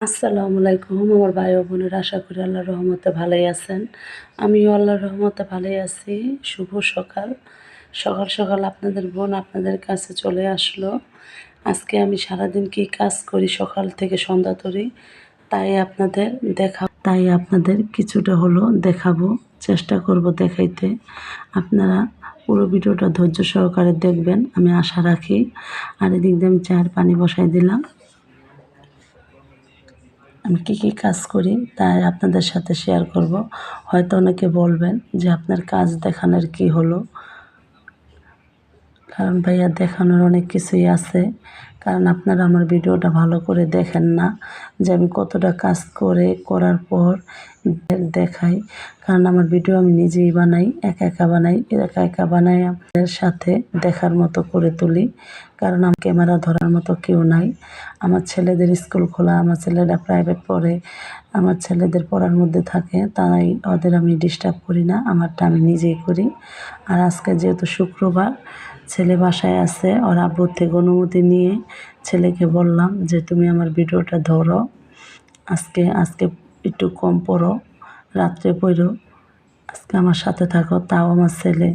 আসসালামু আলাইকুম আমার ভাই ও বোনের, আশা করি আল্লাহর রহমতে ভালোই আছেন। আমিও আল্লাহর রহমতে ভালোই আছি। শুভ সকাল। সকাল সকাল আপনাদের বোন আপনাদের কাছে চলে আসলো। আজকে আমি সারাদিন কি কাজ করি সকাল থেকে সন্ধ্যা তরি, তাই আপনাদের দেখা তাই আপনাদের কিছুটা হলো দেখাবো, চেষ্টা করব দেখাইতে। আপনারা পুরো ভিডিওটা ধৈর্য সহকারে দেখবেন, আমি আশা রাখি। আর এদিক দিয়ে আমি চায়ের পানি বসাই দিলাম। আমি কী কী কাজ করি তাই আপনাদের সাথে শেয়ার করব। হয়তো অনেকে বলবেন যে আপনার কাজ দেখানোর কি হলো। কারণ ভাইয়া দেখানোর অনেক কিছুই আছে। কারণ আপনারা আমার ভিডিওটা ভালো করে দেখেন না যে আমি কতটা কাজ করে, করার পর দেখাই। কারণ আমার ভিডিও আমি নিজেই বানাই, একা একা বানাই, একা একা বানাই আপনাদের সাথে দেখার মতো করে তুলি। কারণ আমার ক্যামেরা ধরার মতো কেউ নাই। আমার ছেলেদের স্কুল খোলা, আমার ছেলেরা প্রাইভেট পড়ে, আমার ছেলেদের পড়ার মধ্যে থাকে, তাই ওদের আমি ডিস্টার্ব করি না, আমারটা আমি নিজেই করি। আর আজকে যেহেতু শুক্রবার, ছেলে বাসায় আছে, ওর আব্বুর থেকে অনুমতি নিয়ে ছেলেকে বললাম যে, তুমি আমার ভিডিওটা ধরো। আজকে আজকে একটু কম পড়ো, রাত্রে পড়ো। আজকে আমার সাথে থাকো, তাও আমার ছেলে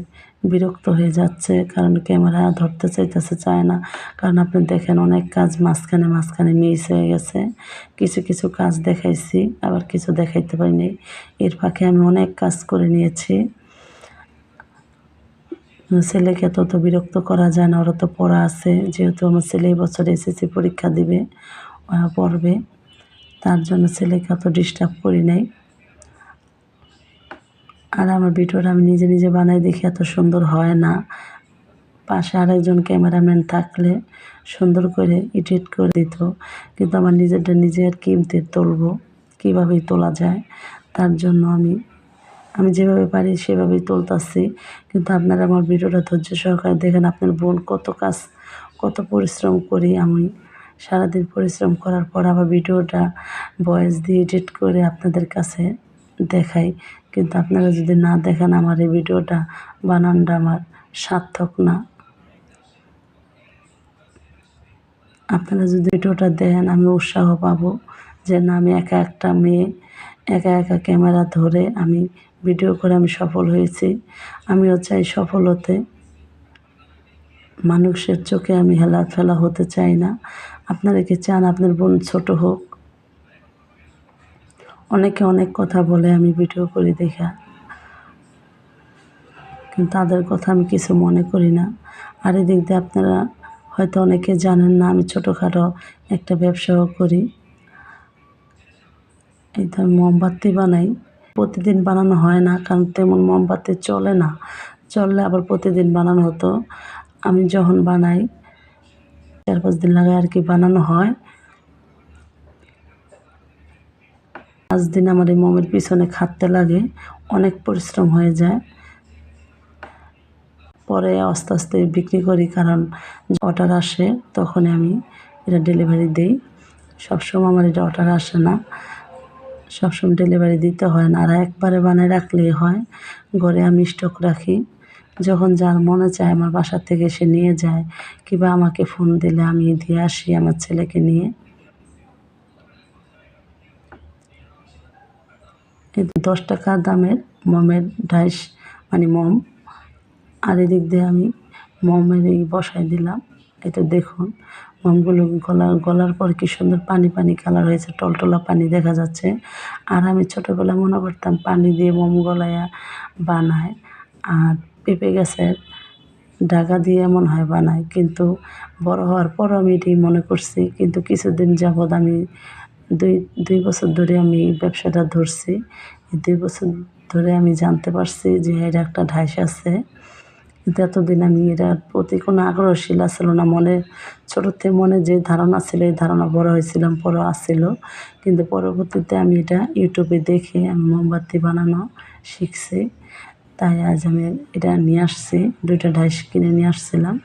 বিরক্ত হয়ে যাচ্ছে কারণ ক্যামেরা ধরতে চাইতেছে, চায় না। কারণ আপনি দেখেন অনেক কাজ মাঝখানে মাঝখানে মিস হয়ে গেছে। কিছু কিছু কাজ দেখাইছি, আবার কিছু দেখাইতে পারিনি। এর ফাঁকে আমি অনেক কাজ করে নিয়েছি। ছেলেকে তো তো বিরক্ত করা যায় না, ওরা তো পড়া আছে। যেহেতু আমার ছেলে এই বছর এসএসসি পরীক্ষা দিবে পড়বে। তার জন্য ছেলেকে অত ডিস্টার্ব করি নাই। আর আমার ভিডিওটা আমি নিজে নিজে বানাই দেখি এত সুন্দর হয় না। পাশে আরেকজন ক্যামেরাম্যান থাকলে সুন্দর করে এডিট করে দিত। কিন্তু আমার নিজেরটা নিজে আর কিমতে তুলবো কীভাবেই তোলা যায়, তার জন্য আমি আমি যেভাবে পারি সেভাবেই তুলতাছি। কিন্তু আপনারা আমার ভিডিওটা ধৈর্য সহকারে দেখেন, আপনার বোন কত কাজ, কত পরিশ্রম করি আমি। সারাদিন পরিশ্রম করার পর আবার ভিডিওটা ভয়েস দিয়ে এডিট করে আপনাদের কাছে দেখাই। কিন্তু আপনারা যদি না দেখেন আমার এই ভিডিওটা, বানানটা আমার সার্থক না। আপনারা যদি ভিডিওটা দেন আমি উৎসাহ পাবো যে না, আমি একা একটা মেয়ে, একা একা ক্যামেরা ধরে আমি ভিডিও করে আমি সফল হয়েছি। আমিও চাই সফল হতে মানুষের চোখে আমি হেলা ফেলা হতে চাই না। আপনারা চান আপনার বোন ছোট হোক। অনেকে অনেক কথা বলে, আমি ভিডিও করি দেখা। কিন্তু তাদের কথা আমি কিছু মনে করি না। আর এদিক দিয়ে আপনারা হয়তো অনেকে জানেন না, আমি ছোটোখাটো একটা ব্যবসাও করি। এই তো মোমবাতি বানাই। প্রতিদিন বানানো হয় না, কারণ তেমন মোমবাতি চলে না। চললে আবার প্রতিদিন বানানো হতো। আমি যখন বানাই চার পাঁচ দিন লাগে আর কি বানানো হয়। পাঁচ দিন আমার এই মোমের পিছনে খাটতে লাগে, অনেক পরিশ্রম হয়ে যায়। পরে আস্তে আস্তে বিক্রি করি কারণ অর্ডার আসে তখন আমি এটা ডেলিভারি দিই। সবসময় আমার এটা অর্ডার আসে না। সবসময় ডেলিভারি দিতে হয় না। আর একবারে বানায় রাখলেই হয়। ঘরে আমি স্টক রাখি। যখন যার মনে চায় আমার বাসা থেকে এসে নিয়ে যায়, কিংবা আমাকে ফোন দিলে আমি দিয়ে আসি আমার ছেলেকে নিয়ে। এই দশ টাকা দামের মমের ডাইস মানে মম। আর এদিক দিয়ে আমি মমের এই বসাই দিলাম। এটা দেখুন, মোমগুলো গলার গলার পর কি সুন্দর পানি পানি কালার হয়েছে, টলটলা পানি দেখা যাচ্ছে। আর আমি ছোটোবেলা মনে করতাম পানি দিয়ে মোম গলায়া বানায়। আর পেঁপে গাছের ডাগা দিয়ে এমন হয় বানায় কিন্তু বড় হওয়ার পর আমি এটি মনে করছি। কিন্তু কিছুদিন যাবৎ আমি দুই দুই বছর ধরে আমি ব্যবসাটা ধরছি। দুই বছর ধরে আমি জানতে পারছি যে এর একটা ঢাইস আছে। কিন্তু এতদিন আমি এটার প্রতি কোনো আগ্রহশীল আসছিল না, মনে, ছোটোতে মনে যে ধারণা ছিল, এই ধারণা বড় হয়েছিলাম বড় আসছিল কিন্তু পরবর্তীতে আমি এটা ইউটিউবে দেখে আমি মোমবাতি বানানো শিখছি। তাই আজ আমি এটা নিয়ে আসছি, দুইটা ডাইস কিনে নিয়ে আসছিলাম।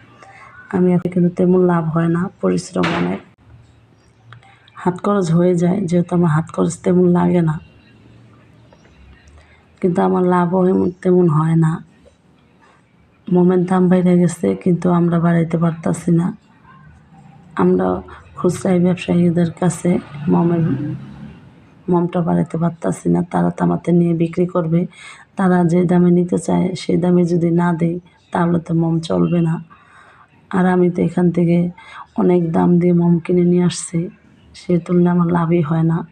আমি এখন কিন্তু তেমন লাভ হয় না, পরিশ্রম অনেক। হাত খরচ হয়ে যায়, যেহেতু আমার হাত খরচ তেমন লাগে না। কিন্তু আমার লাভও তেমন হয় না। মোমের দাম বেড়ে গেছে, কিন্তু আমরা বাড়াইতে পারতাছি না। আমরা খুচরাই ব্যবসায়ীদের কাছে মমের মমটা বাড়াতে পারতাছি না, তারা তামাতে নিয়ে বিক্রি করবে। তারা যে দামে নিতে চায় সেই দামে যদি না দেয়, তাহলে তো মম চলবে না। আর আমি তো এখান থেকে অনেক দাম দিয়ে মম কিনে নিয়ে আসছি, সে তুলনায় আমার লাভই হয় না।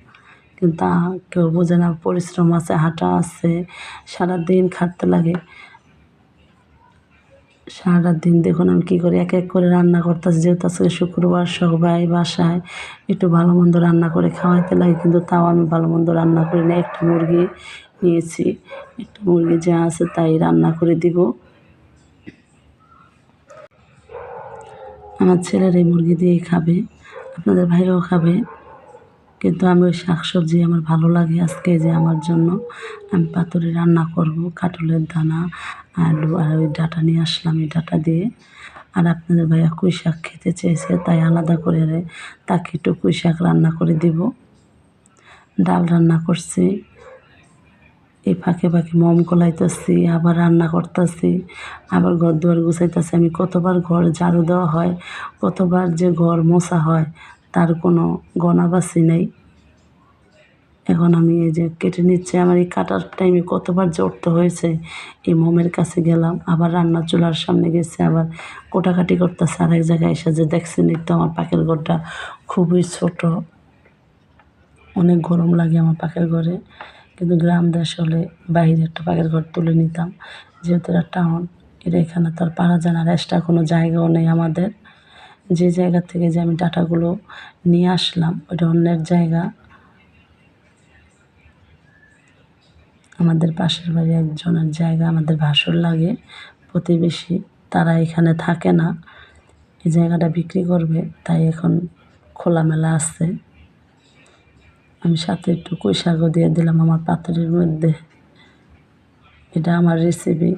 কিন্তু আ- কেউ বোঝে না, পরিশ্রম আছে, হাঁটা আছে, সারাদিন খাটতে লাগে। সারাটা দিন দেখুন আমি কী করি এক এক করে রান্না করতেছি, যেহেতু আজকে শুক্রবার, সবাই বাসায় একটু ভালো মন্দ রান্না করে খাওয়াইতে লাগে, কিন্তু তাও আমি ভালো মন্দ রান্না করি না। একটা মুরগি নিয়েছি, একটা মুরগি যা আছে তাই রান্না করে দিব। আমার ছেলের এই মুরগি দিয়েই খাবে, আপনাদের ভাইও খাবে, কিন্তু আমি ওই শাকসবজি আমার ভালো লাগে আজকে যে আমার জন্য আমি পাতুরি রান্না করব কাটলের দানা আলু আর ওই ডাটা নিয়ে আসলাম, এই ডাটা দিয়ে। আর আপনাদের ভাইয়া কুই শাক খেতে চেয়েছে, তাই আলাদা করে তাকে একটু কুই শাক রান্না করে দিব। ডাল রান্না করছি, এই ফাঁকে ফাঁকে মম গলাইতেছি, আবার রান্না করতেছি, আবার ঘর দুয়ার গুছাইতেছি। আমি কতবার ঘর ঝাড়ু দেওয়া হয়, কতবার যে ঘর মোছা হয়, তার কোনো গণাবাসি নেই। এখন আমি এই যে কেটে নিচ্ছে, আমার এই কাটার টাইমে কতবার উঠতে হয়েছে, এই মোমের কাছে গেলাম, আবার রান্না চুলার সামনে গেছে, আবার কোটাকাটি করতেছে আর এক জায়গায় এসে যে দেখছেন একটু আমার পাখির ঘরটা খুবই ছোট। অনেক গরম লাগে আমার পাখির ঘরে, কিন্তু গ্রাম দেশ হলে বাইরে একটা পাখির ঘর তুলে নিতাম, যেহেতু এটা টাউন এটা এখানে তো আর পারা যায় না, আর এক্সট্রা কোনো জায়গাও নেই আমাদের। যে জায়গা থেকে যে আমি ডাটাগুলো নিয়ে আসলাম ওটা অন্যের জায়গা। আমাদের পাশের বাড়ি একজনের জায়গা আমাদের ভাসুর লাগে। প্রতিবেশী, তারা এখানে থাকে না। এই জায়গাটা বিক্রি করবে, তাই এখন খোলামেলা আছে। আমি সাথে একটু কুই দিয়ে দিলাম আমার পাতুরির মধ্যে। এটা আমার রেসিপি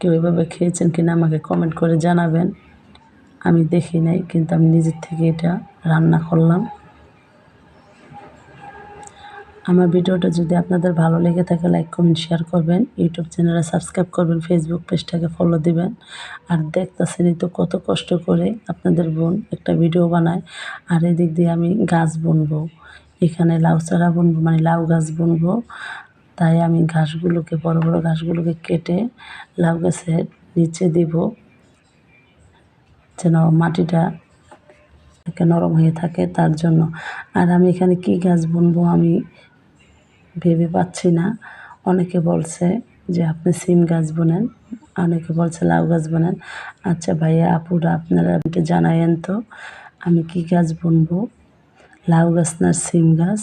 কেউ এভাবে খেয়েছেন কিনা আমাকে কমেন্ট করে জানাবেন। আমি দেখি নাই, কিন্তু আমি নিজের থেকে এটা রান্না করলাম। আমার ভিডিওটা যদি আপনাদের ভালো লেগে থাকে লাইক কমেন্ট শেয়ার করবেন। ইউটিউব চ্যানেলে সাবস্ক্রাইব করবেন ফেসবুক পেজটাকে ফলো দিবেন। আর দেখতেছেনই তো কত কষ্ট করে আপনাদের বোন একটা ভিডিও বানায়। আর এদিক দিয়ে আমি গাছ বুনবো। এখানে লাউ চারা বুনবো মানে লাউ গাছ বুনবো। তাই আমি ঘাসগুলোকে, বড় বড় ঘাসগুলোকে কেটে লাউ গাছের নিচে দিব। যেন মাটিটা নরম হয়ে থাকে তার জন্য। আর আমি এখানে কি গাছ বুনবো আমি ভেবে পাচ্ছি না। অনেকে বলছে যে, আপনি সিম গাছ বোনেন। অনেকে বলছে, লাউ গাছ বোনেন। আচ্ছা ভাইয়া, আপুরা আপনারা একটু জানায়েন তো, আমি কি গাছ বুনবো? লাউ গাছ না সিম গাছ?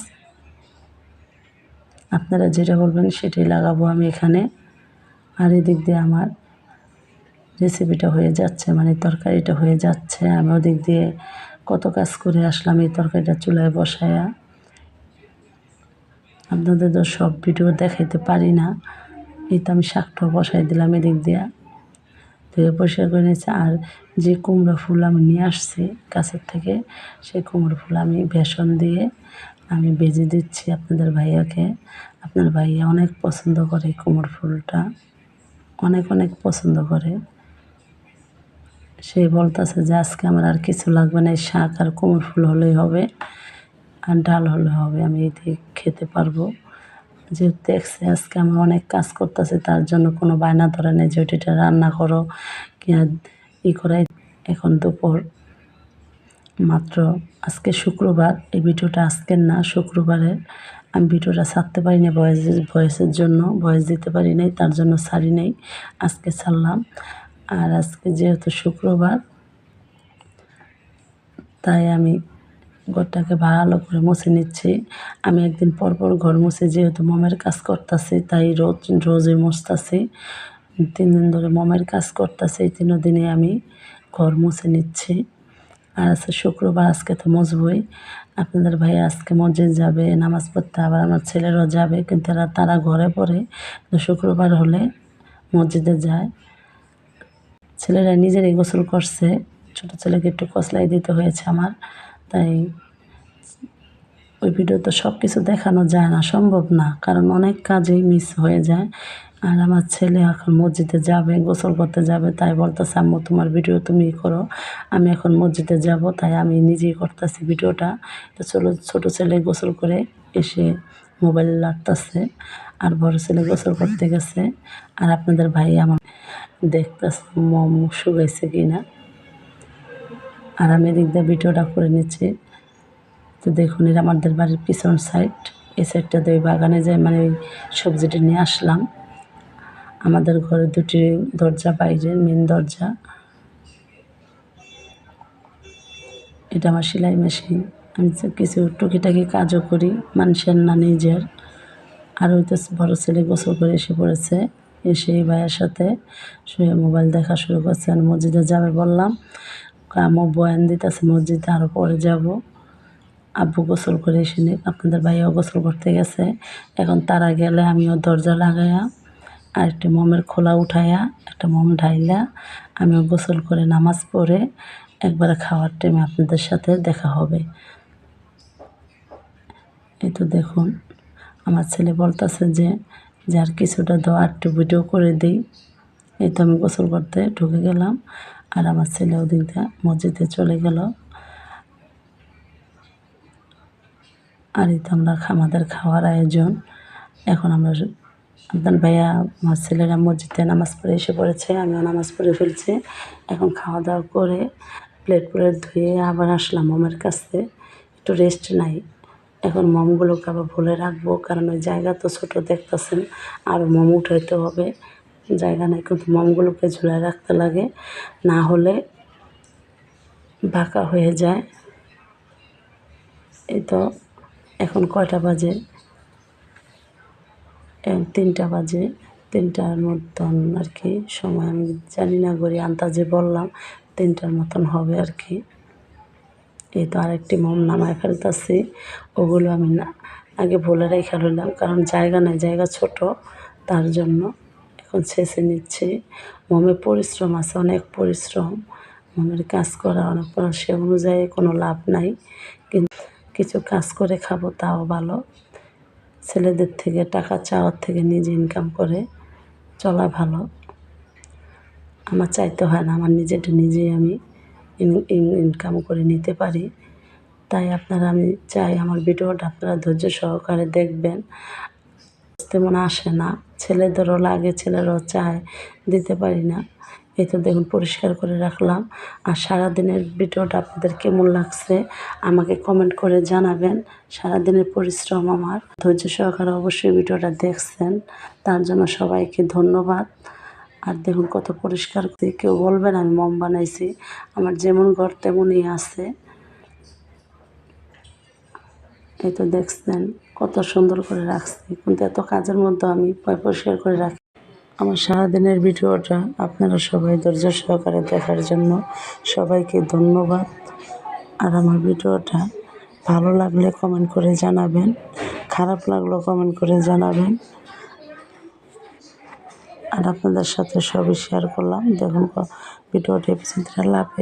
আপনারা যেটা বলবেন সেটাই লাগাবো আমি এখানে। আর এদিক দিয়ে আমার রেসিপিটা হয়ে যাচ্ছে মানে তরকারিটা হয়ে যাচ্ছে। আমি ওদিক দিয়ে কত কাজ করে আসলাম এই তরকারিটা চুলায় বসায়া। আপনাদের তো সব ভিডিও দেখাইতে পারি না। এই তো আমি শাকটা বসাই দিলাম এদিক দিয়া। ধুয়ে পরিষ্কার করে নিয়েছি। আর যে কুমড়ো ফুল আমি নিয়ে আসছি গাছের থেকে, সেই কুমড়ো ফুল আমি বেসন দিয়ে আমি বেজে দিচ্ছি আপনাদের ভাইয়াকে। আপনার ভাইয়া অনেক পছন্দ করে কুমড়ো ফুলটা। অনেক অনেক পছন্দ করে। সে বলতেছে যে আজকে আমার আর কিছু লাগবে না, এই শাক আর কুমড়ো ফুল হলেই হবে। আর ডাল হলে হবে, আমি এটি খেতে পারব। যেহেতু দেখছে আজকে আমি অনেক কাজ করতেছি, তার জন্য কোনো বায়না ধরে নেই, যে ওইটা রান্না করো কি ই করাই। এখন দুপুর মাত্র, আজকে শুক্রবার, এই ভিডিওটা আজকের না, শুক্রবারের। আমি ভিডিওটা ছাড়তে পারি না ভয়েস ভয়েসের জন্য ভয়েস দিতে পারি নাই, তার জন্য ছাড়ি নেই, আজকে ছাড়লাম। আর আজকে যেহেতু শুক্রবার, তাই আমি ঘরটাকে ভালো করে মুছে নিচ্ছি। আমি একদিন পর পর ঘর মুছে, যেহেতু মমের কাজ করতেছি, তাই রোজ, রোজই মুছতেছি। তিন দিন ধরে মমের কাজ করতেছি, এই তিনও দিনে আমি ঘর মুছে নিচ্ছি। আর আজকে শুক্রবার, আজকে তো মজবই আপনাদের ভাই আজকে মসজিদ যাবে, নামাজ পড়তে আবার আমার ছেলেরাও যাবে, কিন্তু তারা তারা ঘরে পড়ে শুক্রবার হলে মসজিদে যায়। ছেলেরা নিজেরাই গোসল করছে, ছোটো ছেলেকে একটু কসলাই দিতে হয়েছে আমার। তাই ওই ভিডিও তো সব কিছু দেখানো যায় না, সম্ভব না। কারণ অনেক কাজেই মিস হয়ে যায়। আর আমার ছেলে এখন মসজিদে যাবে, গোসল করতে যাবে, তাই বলতেছে, আম্মু, তোমার ভিডিও তুমি করো। আমি এখন মসজিদে যাব, তাই আমি নিজেই করতেছি ভিডিওটা। তো চলো, ছোটো ছেলে গোসল করে এসে মোবাইল লাগতেছে, আর বড় ছেলে গোসল করতে গেছে। আর আপনাদের ভাই আমার দেখতেছে, মম শুকাইছে কি না আর আমি এদিক দিয়ে ভিডিওটা করে নিচ্ছি। তো দেখুন এটা আমাদের বাড়ির পিছন সাইড এই সাইডটা দিয়ে বাগানে যাই মানে ওই সবজিটা নিয়ে আসলাম। আমাদের ঘরে দুটি দরজা, বাইরে মেন দরজা। এটা আমার সেলাই মেশিন আমি কিছু টুকিটাকি কাজও করি, মানুষের না নিজের। আর ওই তো বড়ো ছেলে গোসল করে এসে পড়েছে। এসে এই ভাইয়ের সাথে শুয়ে মোবাইল দেখা শুরু করছে। আর মসজিদে যাবে বললাম। আমার বয়ান দিতেছে মসজিদে আরও পরে যাব। আব্বু গোসল করে এসে নি আপনাদের ভাইয়াও গোসল করতে গেছে। এখন তারা গেলে আমিও দরজা লাগাইয়া আর একটা মোমের খোলা উঠাইয়া একটা মোম ঢাইলা, আমিও গোসল করে নামাজ পড়ে একবারে খাওয়ার টাইমে আপনাদের সাথে দেখা হবে। এই তো দেখুন, আমার ছেলে বলতেছে যে, যার কিছুটা দেওয়া একটু ভিডিও করে দিই। এই তো আমি গোসল করতে ঢুকে গেলাম। আর আমার ছেলে দিয়ে মসজিদে চলে গেল। আর এই তো আমরা আমাদের খাওয়ার আয়োজন। এখন আমরা আপনার ভাইয়া, আমার ছেলেরা মসজিদে নামাজ পড়ে এসে পড়েছে, আমিও নামাজ পড়ে ফেলছি। এখন খাওয়া দাওয়া করে প্লেট প্লেট ধুয়ে আবার আসলাম মামার কাছে। একটু রেস্ট নাই। এখন মোমগুলোকে আবার ভুলে রাখব, কারণ ওই জায়গা তো ছোটো দেখতেছেন। আরও মোম উঠাইতে হবে। জায়গা নাই, কিন্তু মোমগুলোকে ঝুলে রাখতে লাগে, না হলে বাঁকা হয়ে যায়। এই তো এখন কয়টা বাজে? তিনটা বাজে, তিনটার মতন আর কি সময় আমি জানি না করি আন্দাজে বললাম তিনটার মতন হবে আর কি। এই তো আরেকটি মোম নামায় ফেলতেছি, ওগুলো আমি না, আগে বলে রেখে রইলাম, কারণ জায়গা নাই, জায়গা ছোট, তার জন্য এখন ছেঁচে নিচ্ছি। মোমে পরিশ্রম আছে, অনেক পরিশ্রম। মোমের কাজ করা, অনেক সে অনুযায়ী কোনো লাভ নাই। কিন্তু কিছু কাজ করে খাব, তাও ভালো। ছেলেদের থেকে, টাকা চাওয়ার থেকে নিজে ইনকাম করে চলা ভালো। আমার চাইতে হয় না, আমার নিজেটা নিজেই আমি ইনকাম করে নিতে পারি। তাই আপনারা, আমি চাই আমার ভিডিওটা আপনারা ধৈর্য সহকারে দেখবেন। তেমন আসে না। ছেলেদেরও লাগে, ছেলেরাও চায়, দিতে পারি না। এই তো দেখুন, পরিষ্কার করে রাখলাম। আর সারাদিনের ভিডিওটা আপনাদের কেমন লাগছে আমাকে কমেন্ট করে জানাবেন। সারাদিনের পরিশ্রম আমার। ধৈর্য সহকারে অবশ্যই ভিডিওটা দেখছেন। তার জন্য সবাইকে ধন্যবাদ। আর দেখুন, কত পরিষ্কার করে কেউ বলবেন, আমি মম বানাইছি। আমার যেমন ঘর তেমনই আছে। এই তো দেখছেন কত সুন্দর করে রাখছি। কিন্তু এত কাজের মধ্যে আমি পরিষ্কার করে রাখি। আমার সারাদিনের ভিডিওটা আপনারা সবাই ধৈর্য সহকারে দেখার জন্য সবাইকে ধন্যবাদ। আর আমার ভিডিওটা ভালো লাগলে কমেন্ট করে জানাবেন, খারাপ লাগলেও কমেন্ট করে জানাবেন। আর আপনাদের সাথে সবই শেয়ার করলাম। দেখুন ভিডিওটি লাভ